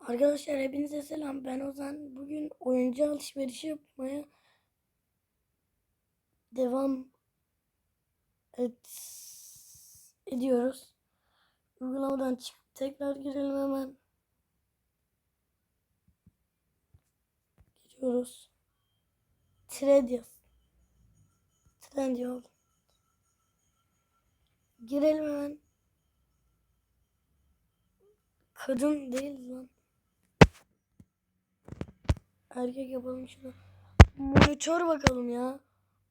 Arkadaşlar hepinize selam. Ben Ozan. Bugün oyuncu alışverişi yapmaya devam et ediyoruz. Uygulamadan çıkıp tekrar girelim hemen. Giriyoruz. Trendyol. Trendyol. Girelim hemen. Kadın değil lan. Erkek yapalım şunu. Monitör bakalım ya.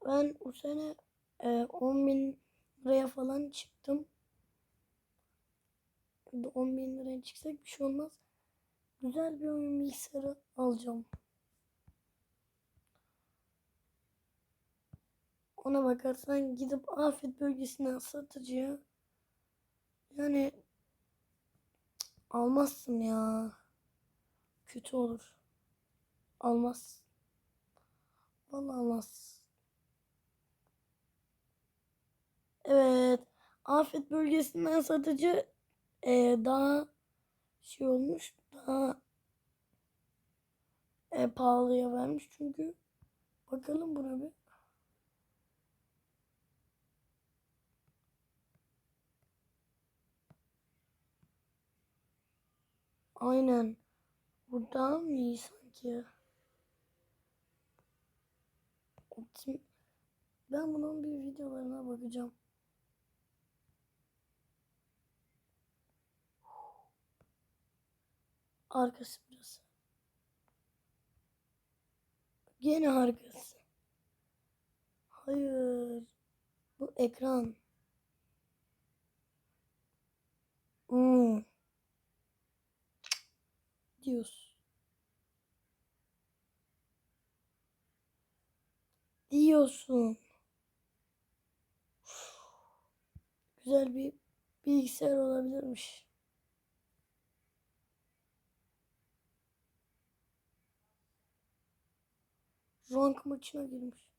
Ben bu sene e, 10 bin liraya falan çıktım. 10 bin liraya çıksak bir şey olmaz. Güzel bir oyun bilgisayarı alacağım. Ona bakarsan gidip afet bölgesinden satıcıya yani almazsın ya. Kötü olur. Almaz. Vallahi almaz. Evet. Afet bölgesinden satıcı eee, daha şey olmuş. Daha e, pahalıya vermiş çünkü. Bakalım buna bir. Aynen. Bu daha mı iyi sanki? Optim... Ben bunun bir videolarına bakacağım. Arkası burası. Gene arkası. Hayır. Bu ekran. Hmm. Diyorsun. Diyorsun. Güzel bir bilgisayar olabilirmiş. Rank maçına girmiş.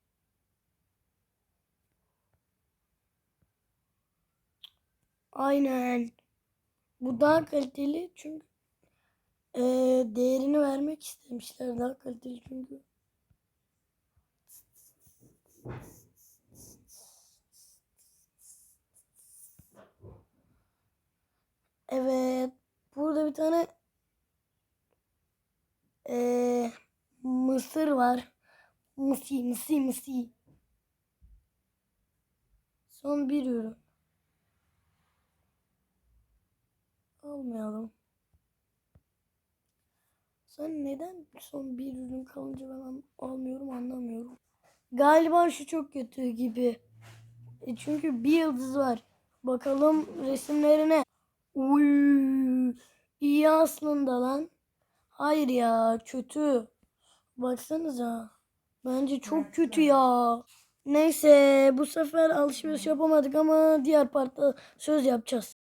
Aynen. Bu daha kaliteli çünkü eee, değerini vermek istemişler. Daha kaliteli çünkü. Evet. Burada bir tane eee, mısır var. Musi, musi, musi. Son bir ürün. Almayalım. Sen neden son bir ürün kalınca ben almıyorum anlamıyorum. Galiba şu çok kötü gibi. E çünkü bir yıldız var. Bakalım resimlerine. Uy, iyi aslında lan. Hayır ya kötü. Baksanıza. Bence çok kötü ya. Neyse bu sefer alışveriş yapamadık ama diğer partta söz yapacağız.